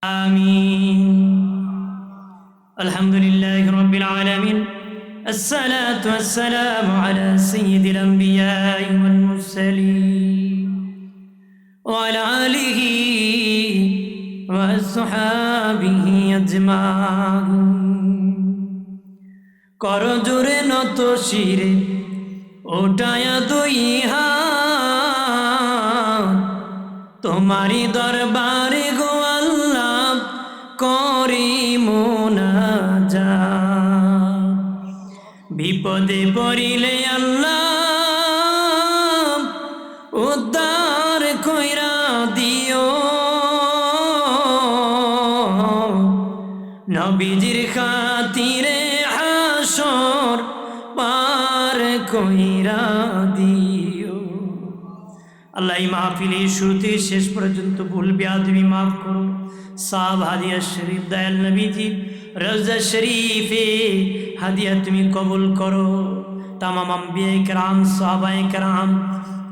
آمين الحمد لله رب العالمين الصلاة والسلام على سيد الأنبياء والمرسلين وعلى آله وأصحابه أجمعين করজোরে নত শিরে ওটায়া দুই হাত তোমারি দরবারে বিপদে পড়িলে আল্লাহ উদ্ধার কইরা দিও। নবীজির খাতিরে হাসর পার কইরা দিও। আল্লাহ এই মাহফিল এই শুরুতে শেষ পর্যন্ত ভুল ব্যাধবি মাফ করো। সাহ হাদিয়া শরীফ দয়াল নবীজি, রজা শরীফে হাদিয়া তুমি কবুল করো। তামাম আম্বিয়া কেরাম, সাহাবায় কেরাম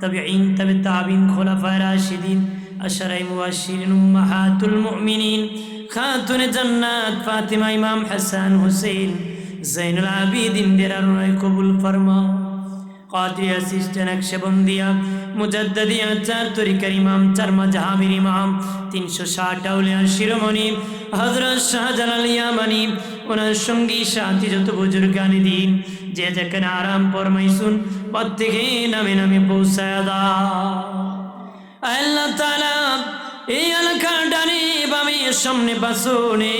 তবে ইন তবে তাবিন খোলা ফায়রা রাশিদিন আশারাই মুবাশিরিন মাহাতুল মুমিনিন, খাতুন জান্নাত, ফাতিমা ইমাম হাসান হুসেন জৈনুল আবিদিন দেরার কবুল ফরমাও। কাদিয়া সিস্টেন একশবন্দিয়া মুজাদ্দিয়া চার তরিকার ইমাম চার মাঝহাবির ইমাম তিনশো ষাট আউলিয়ার শিরোমণি হজরত শাহজালাল ইয়ামানি ওনার সঙ্গী সাথী যত বুজুর্গানি দিন, যে যেখানে আরাম পরমাইশুন প্রত্যেকে নামে নামে পৌঁছায় দাও। আল্লাহ তাআলা এই এলাকার বামে সামনে পাশনে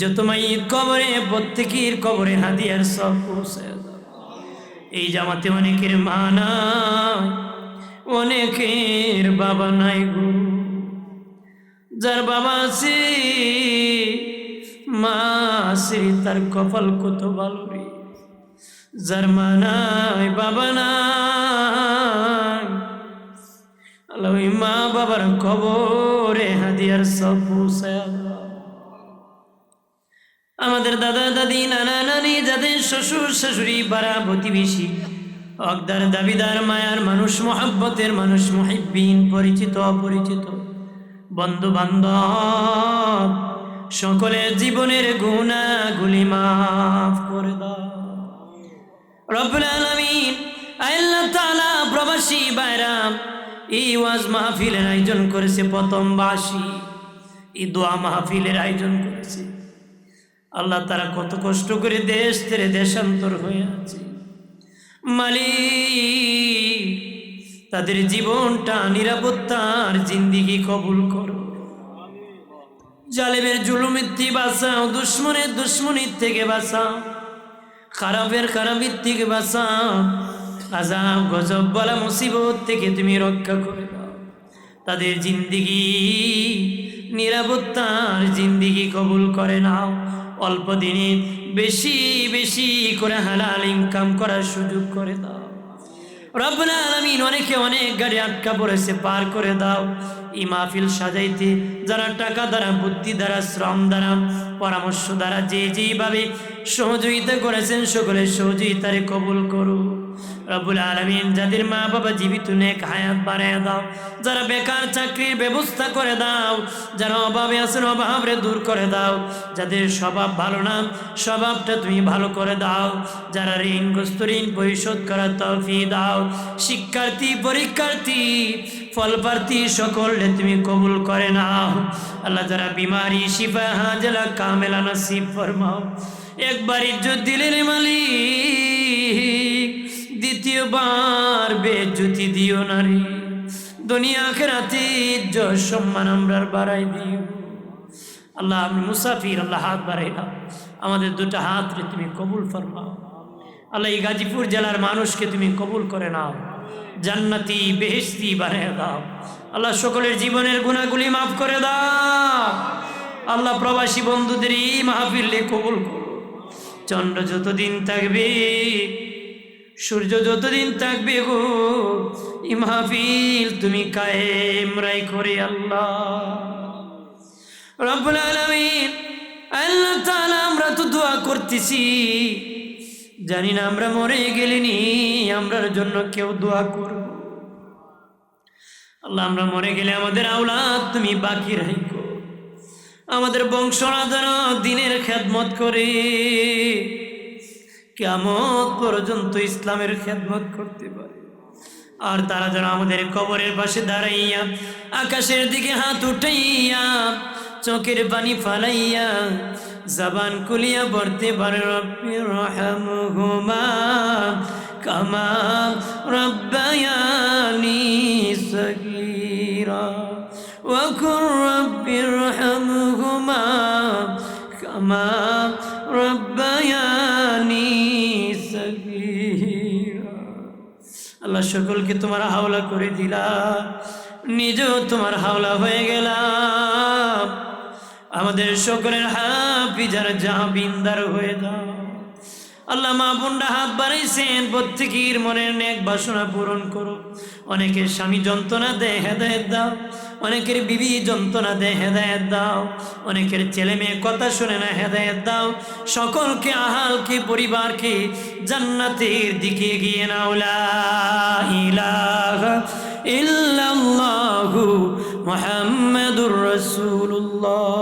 যত মাই কবরে, প্রত্যেকের কবরে হাদিয়ার সব পৌঁছায় এই জামাতে অনেকের মা নাই, অনেকের বাবা নাই গো। যার বাবা আছে, মা আছে, তার কপাল কত ভালো রে। যার মা নাই, বাবা নাই। আল্লাহ মা বাবার কবরে হাদিয়ার সব পৌঁছায় দাও। আমাদের দাদা দাদি, নানা নানি, যাদের শ্বশুর, শাশুড়ি, পাড়া, প্রতিবেশী। অকদার দাবিদার, মায়ার মানুষ, মহাব্বতের মানুষ মহিবিন পরিচিত, অপরিচিত। বন্ধু বান্ধব সকলের জীবনের গুণাগুলি মাফ করে দাও। আল্লাহ প্রবাসী বাইরাম এই ওয়াজ মাহফিলের আয়োজন করেছে প্রথম বাসী। এই দোয়া মাহফিলের আয়োজন করেছে। আল্লাহ তারা কত কষ্ট করে দেশ তেরে দেশান্তর হয়ে আছে। মালিক, তাদের জীবনটা নিরাপত্তার জিন্দিগি কবুল করো। জালেমের জুলুমিত্তি বাঁচাও, দুশ্মনের দুশ্মনির থেকে বাঁচাও, খারাপের খারাপের থেকে বাঁচাও আজাব গজব বলা মুসিবত থেকে তুমি রক্ষা করে দাও তাদের জিন্দিগি নিরাপত্তার জিন্দিগি কবুল করে নাও। অল্প দিনে বেশি বেশি করে হালাল ইনকাম করার সুযোগ করে দাও। রবনা আলামিন অনেকে অনেক গাড়ি আটকা পড়েছে, পার করে দাও। এই মাহফিল সাজাইতে যারা টাকা দ্বারা, বুদ্ধি দ্বারা, শ্রম দ্বারা, পরামর্শ দ্বারা, যে যেইভাবে সহযোগিতা করেছেন সকলের সহযোগিতারে কবুল করো রব্বুল আলমিন যাদের মা বাবা জীবিত নেক হায়াত বাড়ায় দাও, যারা বেকার চাকরির ব্যবস্থা করে দাও, যারা অভাবে আছেন অভাবরে দূর করে দাও, যাদের স্বভাব ভালো না, স্বভাবটা তুমি ভালো করে দাও, যারা ঋণগ্রস্ত ঋণ পরিশোধ করার তফি দাও, শিক্ষার্থী, পরীক্ষার্থী ফলপ্রার্থী সকলে তুমি কবুল করে নাও। আল্লাহ যারা বিমারি, শিফা হাজলা কামেলা নসিব ফরমাও। একবার ইজ্জত দিলেন মালিক, দ্বিতীয়বার বেজ্জুতি দিও নারী দুনিয়া খেরাতে ইজ্জত, সম্মান আমরা বাড়াই দিও। আল্লাহ আমি মুসাফির, আল্লাহ হাত বাড়াইলাম আমাদের দুটো হাত রে তুমি কবুল ফরমাও। আল্লাহ এই গাজীপুর জেলার মানুষকে তুমি কবুল করে নাও। জান্নাতি বেহেস্তি বানিয়ে দাও। আল্লাহ সকলের জীবনের গুণাগুলি মাফ করে দাও। আল্লাহ প্রবাসী বন্ধুদের এই মাহফিলে কবুল করো। চন্দ্র যতদিন থাকবে, সূর্য যতদিন থাকবে গো, এই মাহফিল তুমি কায়েম রাই করে আল্লাহ। রব্বুল আলামিন, আল্লাহ তাআলা আমরা তো দোয়া করতেছি। জানি না আমরা মরে গেলিনি, আমরার জন্য কেউ দোয়া করব আল্লাহ, আমরা মরে গেলে আমাদের আওলাদ তুমি বাকি রাখো। আমাদের বংশরা যেন দিনের খেদমত করে। কেমন পর্যন্ত ইসলামের খেদমত করতে পারে। আর তারা যেন আমাদের কবরের পাশে দাঁড়াইয়া, আকাশের দিকে হাত উঠাইয়া, চোখের পানি ফালাইয়া জবান কুলিয়া বলতে পারে রব্বি রহমহুমা কামা রব্বায়ানি সগীরা وقل رب ارحمهما كما ربياني صغيرا আল্লাহ সকলকে তোমার হাওলা করে দিলা নিজেও তোমার হাওলা হয়ে গেলাম আমাদের সকলের হাফিজার জাহাবিন্দার হয়ে যাও আল্লাহ মা বোনরা হাত বাড়াইছেন, প্রত্যেকের মনের নেক বাসনা পূরণ করো। অনেকের স্বামী যন্ত্রণা দেয় হেদায়ত দাও, অনেকের বিবি যন্ত্রণা দেয় হেদায়ত দাও, অনেকের ছেলে মেয়ে কথা শুনে না হেদায়ত দাও। সকলকে, আহালকে, পরিবারকে জান্নাতের দিকে গিয়ে নাও। লা ইলাহা ইল্লাল্লাহু মুহাম্মাদুর রাসূলুল্লাহ।